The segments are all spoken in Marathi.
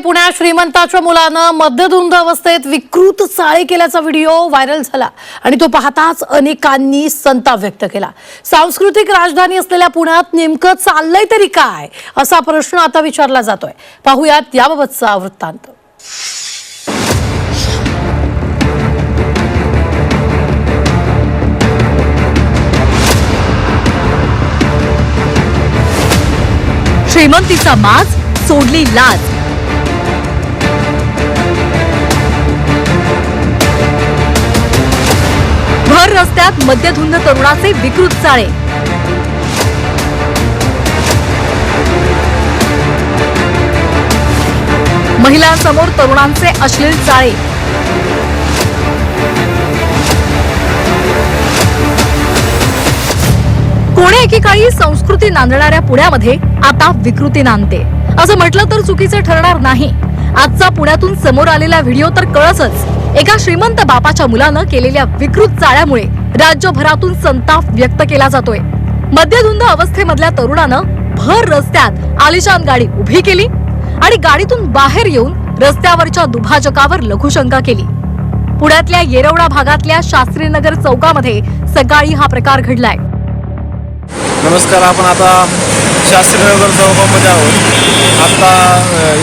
पुण्यात श्रीमंताच्या मुलानं मध्यधुंद अवस्थेत विकृत चाळे केल्याचा व्हिडिओ व्हायरल झाला आणि तो पाहताच अनेकांनी संताप व्यक्त केला. सांस्कृतिक राजधानी असलेल्या पुण्यात नेमकं चाललंय तरी काय असा प्रश्न आता विचारला जातोय. पाहुयात याबाबतचा वृत्तांत. श्रीमंतीचा माज सोडली लाज. रस्त्यात मद्यधुंद तरुणाचे विकृत चाळे. महिलांसमोर तरुणांचे अश्लील चाळे. कोणे एकेकाळी संस्कृती नांदणाऱ्या पुण्यामध्ये आता विकृती नांदते. असं म्हटलं तर चुकीचं ठरणार नाही. आजचा पुण्यातून समोर आलेला व्हिडिओ तर कळसच. एका श्रीमंत बापाच्या मुलानं केलेल्या विकृत चाळ्यामुळे राज्यभरातून संताप व्यक्त केला जातोय. मध्यधुंद अवस्थेमधल्या तरुणानं भर रस्त्यात आलिशान गाडी उभी केली आणि गाडीतून बाहेर येऊन रस्त्यावरच्या दुभाजकावर लघुशंका केली. पुण्यातल्या येरवडा भागातल्या शास्त्रीनगर चौकामध्ये सकाळी हा प्रकार घडलाय. नमस्कार आपण आता शास्त्रीनगर चौकामध्ये आहोत. आता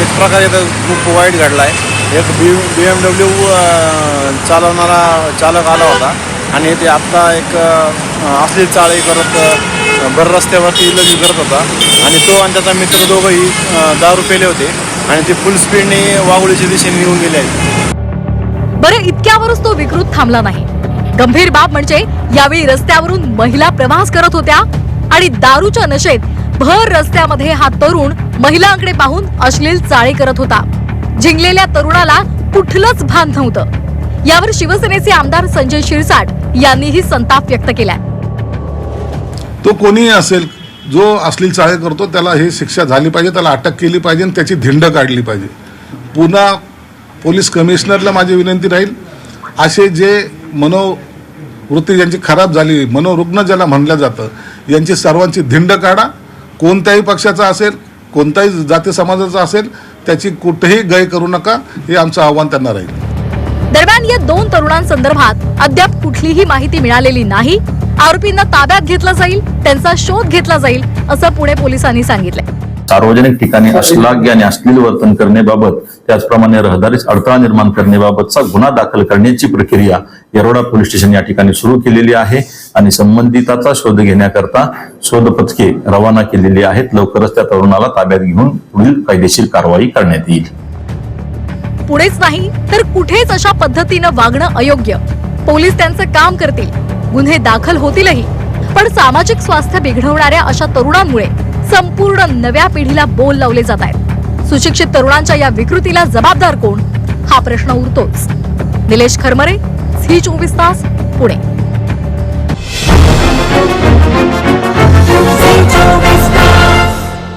एक प्रकार इथं खूप वाईट घडला आहे एक बी बी एम डब्ल्यू चालवणारा चालक आला होता. आणि ते आत्ता एक असली चाळी करत अ, भर रस्त्यावरती लगी करत होता. आणि तो आणि त्याचा मित्र दोघंही दारू पेले होते. आणि ते फुल स्पीडने वाघोळीच्या दिशेने निघून गेले आहेत. बरं इतक्यावरच तो विकृत थांबला नाही. गंभीर बाब म्हणजे यावेळी रस्त्यावरून महिला प्रवास करत होत्या आणि दारूच्या नशेत भर रस्त्यामध्ये हा तरुण महिलांकडे पाहून अश्लील चाळी करत होता. जिंकलेल्या तरुणाला कुठलंच भान नव्हतं. यावर शिवसेनेचे आमदार संजय शिरसाट यांनीही संताप व्यक्त केलाय. तो कोणीही असेल जो अश्लील चाळे करतो त्याला ही शिक्षा झाली पाहिजे त्याला अटक केली पाहिजे आणि त्याची धिंड काढली पाहिजे. पुन्हा पोलीस कमिशनरला माझी विनंती राहील असे जे मनोवृत्ती ज्यांची खराब झाली मनोरुग्ण ज्याला म्हणलं जातं यांची सर्वांची धिंड काढा. कोणत्याही पक्षाचा असेल कोणत्याही जाती समाजाचा असेल त्याची कुठेही गय करू नका हे आमचं आव्हान त्यांना राहील. दरम्यान या दोन तरुणांसंदर्भात अद्याप कुठलीही माहिती मिळालेली नाही. आरोपींना ताब्यात घेतलं जाईल त्यांचा शोध घेतला जाईल असं पुणे पोलिसांनी सांगितलं सार्वजनिक ठिकाणी अश्लाघ्य आणि अश्लील वर्तन करण्याबाबत त्याचप्रमाणे रहदारीस अडथळा निर्माण करण्याबाबतचा गुन्हा दाखल करण्याची प्रक्रिया येरोडा पोलीस स्टेशन या ठिकाणी सुरू केलेली आहे आणि संबंधिताचा शोध घेण्याकरता शोध पथके रवाना केलेली आहेत. लवकरच त्या तरुणाला ताब्यात घेऊन पुढील कायदेशीर कारवाई करण्यात येईल. पुढेच नाही तर कुठेच अशा पद्धतीनं वागणं अयोग्य. पोलीस त्यांचं काम करतील गुन्हे दाखल होतीलही. पण सामाजिक स्वास्थ्य बिघडवणाऱ्या अशा तरुणांमुळे संपूर्ण नव्या पिढीला बोल लावले जात आहेत. सुशिक्षित तरुणांच्या या विकृतीला जबाबदार कोण? हा प्रश्न उरतोच. निलेश खरमरे झी चोवीस तास पुणे.